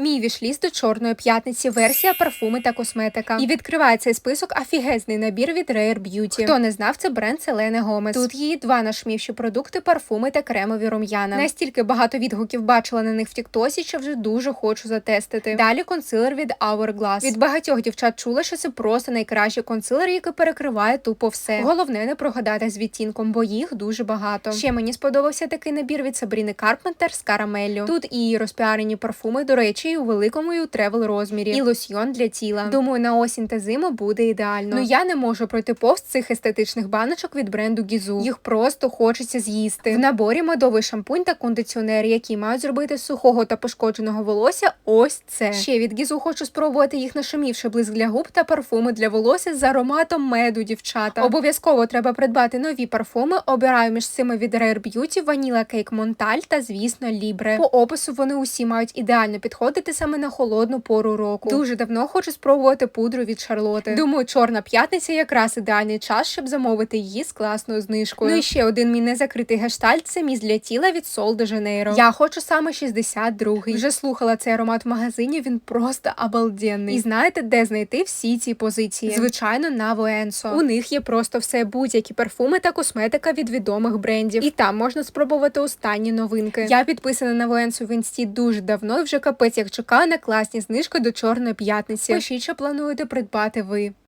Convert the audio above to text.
Мій вішліст до чорної п'ятниці, версія парфуми та косметика. І відкриває цей список афігезний набір від Rare Beauty. Хто не знав, це бренд Селени Гомес. Тут її два нашмівші продукти, парфуми та кремові рум'яна. Настільки багато відгуків бачила на них в Тіктосі, що вже дуже хочу затестити. Далі консилер від Hourglass. Від багатьох дівчат чула, що це просто найкращий консилер, який перекриває тупо все. Головне не прогадати з відтінком, бо їх дуже багато. Ще мені сподобався такий набір від Сабріни Карпентер з карамеллю. Тут і розпіарені парфуми, до речі, і у великому і у тревел розмірі, і лосьйон для тіла. Думаю, на осінь та зиму буде ідеально. Ну я не можу пройти повз цих естетичних баночок від бренду Гізу. Їх просто хочеться з'їсти. В наборі медовий шампунь та кондиціонер, які мають зробити з сухого та пошкодженого волосся. Ось це. Ще від Гізу хочу спробувати їх нашумівши блиск для губ та парфуми для волосся з ароматом меду, дівчата. Обов'язково треба придбати нові парфуми. Обираю між цими від Rare Beauty, Vanilla Cake Montal та, звісно, Libre. По опису вони усі мають ідеально підходити саме на холодну пору року. Дуже давно хочу спробувати пудру від Шарлоти. Думаю, чорна п'ятниця якраз ідеальний час, щоб замовити її з класною знижкою. Ну і ще один мій незакритий гештальт це міст для тіла від Sol de Janeiro. Я хочу саме 62-й. Вже слухала цей аромат в магазині. Він просто обалденний. І знаєте, де знайти всі ці позиції? Звичайно, на Военсо. У них є просто все будь-які парфуми та косметика від відомих брендів. І там можна спробувати останні новинки. Я підписана на Военсо в інсті дуже давно і вже капець як чекає на класні знижки до чорної п'ятниці. Пишіть, що плануєте придбати ви.